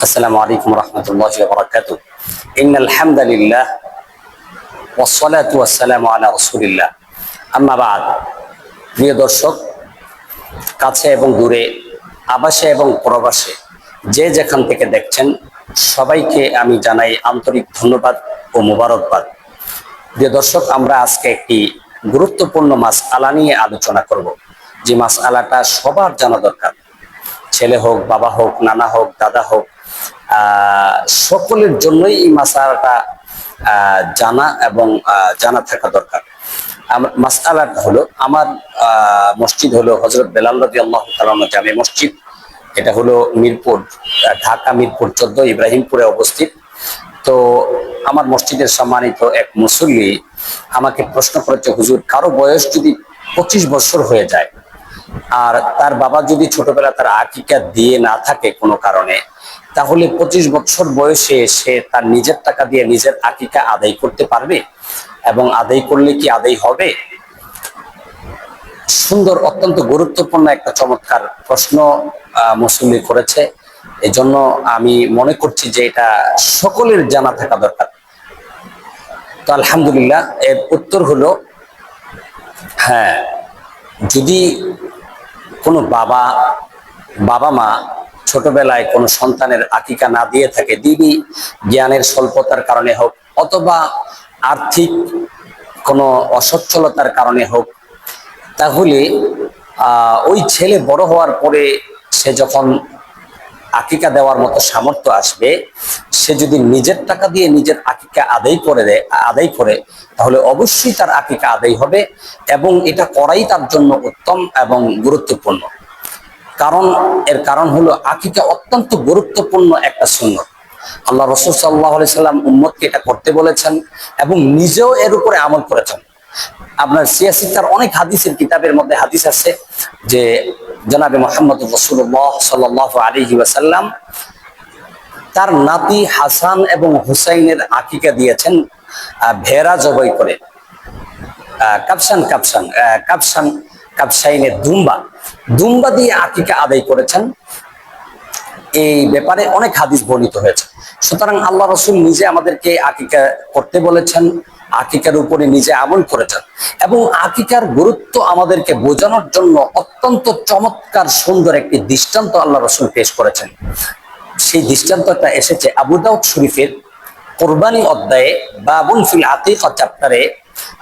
السلام عليكم ورحمة الله وبركاته إن الحمد لله والصلاة والسلام على رسول الله أما بعد প্রিয় দর্শক কাছে এবং দূরে আবাসে এবং প্রবাসে যে যেখান থেকে দেখছেন সবাইকে আমি জানাই আন্তরিক ধন্যবাদ ও মোবারকবাদ প্রিয় দর্শক আমরা আজকে একটি গুরুত্বপূর্ণ মাস আলা নিয়ে আলোচনা করব যে মাস আলাটা সবার জানা দরকার ছেলে হোক বাবা হোক নানা হোক দাদা হোক আহ, সকলের জন্যই এই মাসালাটা জানা এবং জানা থাকা দরকার। আমার মাসালাটা হলো, আমার মসজিদ হলো হজরত বেলাল রদি আল্লাহ জামে মসজিদ। এটা হলো মিরপুর ঢাকা মিরপুর চোদ্দ, ইব্রাহিমপুরে অবস্থিত। তো আমার মসজিদের সম্মানিত এক মুসল্লি আমাকে প্রশ্ন করেছে, হুজুর, কারও বয়স যদি পঁচিশ বছর হয়ে যায়, আর তার বাবা যদি ছোটবেলা তার আকিকা দিয়ে না থাকে কোনো কারণে তাহলে পঁচিশ বছর বয়সে সে তার নিজের টাকা দিয়ে নিজের আকিকা আদায় করতে পারবে? এবং আদায় করলে কি আদায় হবে? সুন্দর অত্যন্ত গুরুত্বপূর্ণ একটা চমৎকার প্রশ্ন আহ, মুসল্লি করেছে। এজন্য আমি মনে করছি যে এটা সকলের জানা থাকা দরকার। তো আলহামদুলিল্লাহ এর উত্তর হলো হ্যাঁ যদি কোনো বাবা বাবা মা ছোটবেলায় কোনো সন্তানের আকিকা না দিয়ে থাকে দিদি জ্ঞানের স্বল্পতার কারণে হোক অথবা আর্থিক কোনো অসচ্ছলতার কারণে হোক, তাহলে ওই ছেলে বড় হওয়ার পরে সে যখন আকিকা দেওয়ার মতো সামর্থ্য আসবে, সে যদি নিজের টাকা দিয়ে নিজের আকিকা আদায় করে দেয়, আদায় করে, তাহলে অবশ্যই তার আকিকা আদায় হবে এবং এটা করাই তার জন্য উত্তম এবং গুরুত্বপূর্ণ। কারণ, এর কারণ হলো আকিকা অত্যন্ত গুরুত্বপূর্ণ একটা সুন্নত। আল্লাহ রসুল সাল্লাহ সাল্লাম উম্মতকে এটা করতে বলেছেন এবং নিজেও এর উপরে আমল করেছেন। আপনার সিয়াসি তার অনেক হাদিসের কিতাবের মধ্যে হাদিস আছে যে, জনাবে মোহাম্মদ রসুল্লাহ সাল্লাহ আলহি ওয়াসাল্লাম তার নাতি হাসান এবং হুসাইনের আকিকা দিয়েছেন ভেড়া জবাই করে। কাপসান কাপসান কাপসান কাপসাইনের দুম্বা। দুম্বা দিয়ে আকিকা আদায় করেছেন। এই ব্যাপারে অনেক হাদিস বর্ণিত হয়েছে। সুতরাং আল্লাহ রসুল নিজে আমাদেরকে আকিকা করতে বলেছেন, আকিকার উপরে নিজে আমল করেছেন এবং আকিকার গুরুত্ব আমাদেরকে বোঝানোর জন্য অত্যন্ত চমৎকার, সুন্দর একটি দৃষ্টান্ত আল্লাহ রসুল পেশ করেছেন। সেই দৃষ্টান্তটা এসেছে আবু দাউদ শরীফের কোরবানি অধ্যায়ে বাবুন ফিল আতিকা চ্যাপ্টারে।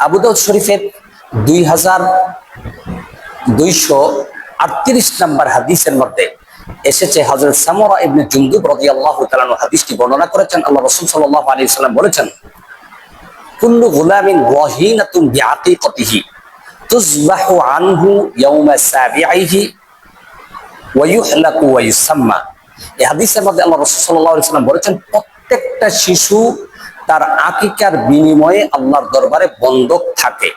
আবু দাউদ শরীফের দুই হাজার দুইশো আটত্রিশ নাম্বার হাদিসের মধ্যে এসেছে হজরত সামরা ইবনে জুন্দুব রাদিয়াল্লাহু তাআলা হাদিসটি বর্ণনা করেছেন। আল্লাহ রাসূল সাল্লাল্লাহু আলাইহি সাল্লাম বলেছেন, কুল্লু গুলামিন ওয়াহিনাতুন বিআতিকাতিহি তুযবাহু আনহু ইয়াওমা সাবিঈহি ওয়া ইউহলাকু ওয়া ইউসাম্মা। এই হাদিসের মধ্যে আল্লাহ রাসূল সাল্লাল্লাহু আলাইহি সাল্লাম বলেছেন, প্রত্যেকটা শিশু তার আকিকার বিনিময়ে আল্লাহর দরবারে বন্ধক থাকে।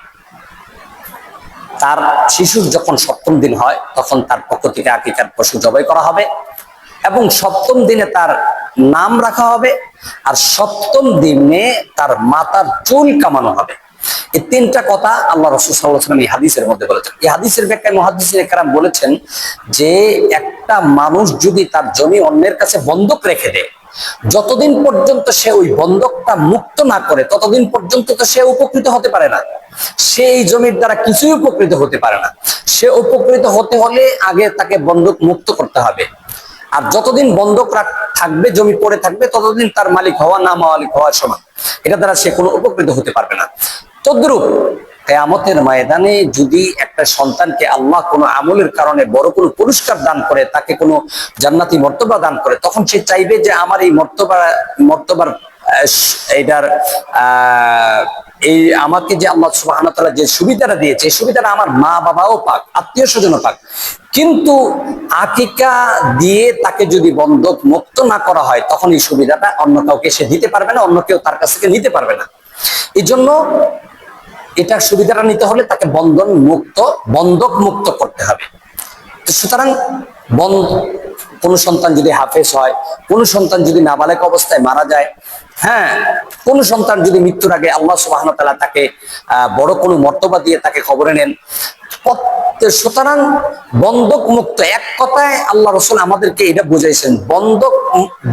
তার শিশুর যখন সপ্তম দিন হয়, তখন তার পক্ষ থেকে আকিকার পশু জবাই করা হবে এবং সপ্তম দিনে তার নাম রাখা হবে আর সপ্তম দিনে তার মাতার চুল কামানো হবে। এই তিনটা কথা আল্লাহ রসুল সাল্লাহ সাল্লাম এই হাদিসের মধ্যে বলেছেন। এই হাদিসের ব্যাখ্যায় মহাদিসের একরাম বলেছেন যে, একটা মানুষ যদি তার জমি অন্যের কাছে বন্ধক রেখে দেয়, যতদিন পর্যন্ত সে ওই বন্ধকটা মুক্ত না করে, ততদিন পর্যন্ত তো সে উপকৃত হতে পারে না। সে এই জমির দ্বারা কিছুই উপকৃত হতে পারে না। সে উপকৃত হতে হলে আগে তাকে বন্ধক মুক্ত করতে হবে। আর যতদিন বন্ধক থাকবে, জমি পড়ে থাকবে, ততদিন তার মালিক হওয়া, না মালিক হওয়ার সমান। এটা দ্বারা সে কোনো উপকৃত হতে পারবে না। তদ্রুপ কেয়ামতের ময়দানে যদি একটা সন্তানকে আল্লাহ কোনো আমলের কারণে বড় কোনো পুরস্কার দান করে তাকে কোনো জান্নাতি মর্তবা দান করে তখন সে চাইবে যে আমার এই মর্তবা মর্তবার আহ, এই আমাকে যে আল্লাহ সুবাহন যে সুবিধাটা দিয়েছে এই সুবিধাটা আমার মা বাবাও পাক আত্মীয় স্বজনও পাক। কিন্তু আকিকা দিয়ে তাকে যদি বন্ধক মুক্ত না করা হয় তখন এই সুবিধাটা অন্য কাউকে সে দিতে পারবে না অন্য কেউ তার কাছ থেকে নিতে পারবে না। এই জন্য এটার সুবিধাটা নিতে হলে তাকে বন্ধন মুক্ত, বন্ধক মুক্ত করতে হবে। সুতরাং বন্ধ কোনো সন্তান যদি হাফেজ হয়, কোনো সন্তান যদি নাবালেক অবস্থায় মারা যায় হ্যাঁ কোন সন্তান যদি মৃত্যুর আগে আল্লাহ সুবাহ তাকে বড় কোনো মর্তবা দিয়ে তাকে খবরে নেন সুতরাং বন্ধক মুক্ত। এক কথায় আল্লাহ রসুল আমাদেরকে এটা বুঝাইছেন, বন্ধক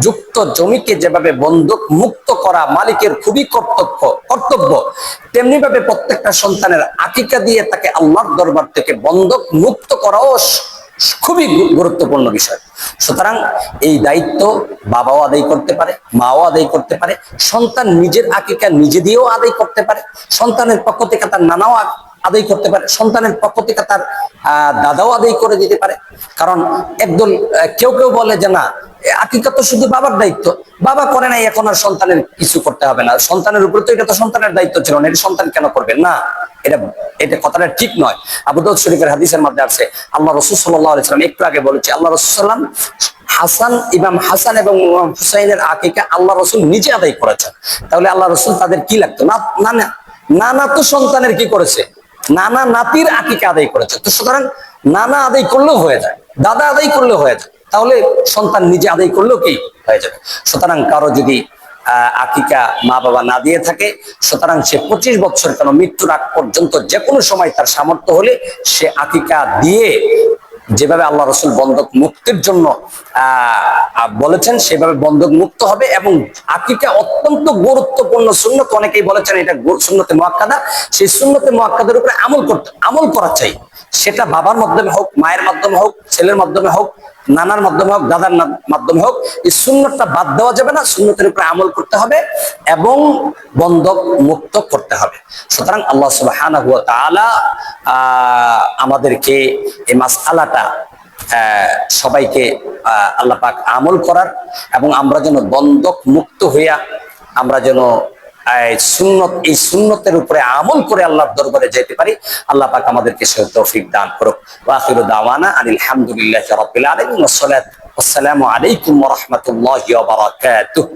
যুক্ত জমিকে যেভাবে বন্ধক মুক্ত করা মালিকের খুবই কর্তব্য কর্তব্য তেমনি ভাবে প্রত্যেকটা সন্তানের আকিকা দিয়ে তাকে আল্লাহর দরবার থেকে বন্ধক মুক্ত করাও খুবই গুরুত্বপূর্ণ বিষয়। সুতরাং এই দায়িত্ব বাবাও আদায় করতে পারে, মাও আদায় করতে পারে, সন্তান নিজের আকিকা নিজে দিয়েও আদায় করতে পারে, সন্তানের পক্ষ থেকে তার নানাও আদায় করতে পারে। সন্তানের পক্ষ থেকে তার দাদাও আদায় করে দিতে পারে। কারণ একদল কেউ কেউ বলে যে না আকিকা তো শুধু বাবার দায়িত্ব। বাবা করে নাই, এখন আর সন্তানের কিছু করতে হবে না। সন্তানের উপরে তো এটা তো সন্তানের দায়িত্ব ছিল না, এটা সন্তান কেন করবে? না, এটা এটা কথাটা ঠিক নয়। আবু দাউদ শরীফের হাদিসের মধ্যে আছে, আল্লাহ রসুল সাল্লাহ একটু আগে বলেছে, আল্লাহ রসুল হাসান, ইমাম হাসান এবং হুসাইনের আকিকা আল্লাহ রসুল নিজে আদায় করেছেন। তাহলে আল্লাহ রসুল তাদের কি লাগতো? না না না নানা তো সন্তানের কি করেছে? নানা নাতির আকিকা আদায় করেছে। তো সুতরাং নানা আদায় করলেও হয়ে যায়, দাদা আদায় করলেও হয়ে যায়। তাহলে সন্তান নিজে আদায় করলেও কি হয়ে যাবে? সুতরাং কারও যদি আকিকা মা বাবা না দিয়ে থাকে, সুতরাং সে পঁচিশ বছর কেন মৃত্যুর আগ পর্যন্ত যে কোনো সময় তার সামর্থ্য হলে সে আকিকা দিয়ে যেভাবে আল্লাহ রসুল বন্ধক মুক্তির জন্য বলেছেন, সেভাবে বন্ধক মুক্ত হবে এবং আকিকা অত্যন্ত গুরুত্বপূর্ণ সুন্নত। অনেকেই বলেছেন এটা শূন্যতে মোয়াক্কাদা। সেই শূন্যতে মোয়াক্কাদের উপরে আমল করতে, আমল করা চাই। সেটা বাবার মাধ্যমে হোক, মায়ের মাধ্যমে হোক, ছেলের মাধ্যমে হোক নানার মাধ্যমে হোক দাদার মাধ্যমে হোক এই সুন্নতটা বাদ দেওয়া যাবে না সুন্নতের উপরে আমল করতে হবে এবং বন্ধক মুক্ত করতে হবে। সুতরাং আল্লাহ আহ, আমাদেরকে এই মাসআলাটা আহ, সবাইকে আল্লাহ পাক আমল করার এবং আমরা যেন বন্ধক মুক্ত হইয়া আমরা যেন সুন্নত, এই সুন্নতের উপরে আমল করে আল্লাহর দরবারে যেতে পারি, আল্লাহ পাক আমাদেরকে সে তৌফিক দান করুক। ওয়া আখিরু দাওয়ানা আনিল হামদুলিল্লাহি রাব্বিল আলামিন ওয়া ওয়া সালামু আলাইকুম ওয়া রাহমাতুল্লাহি ওয়া বারাকাতুহু।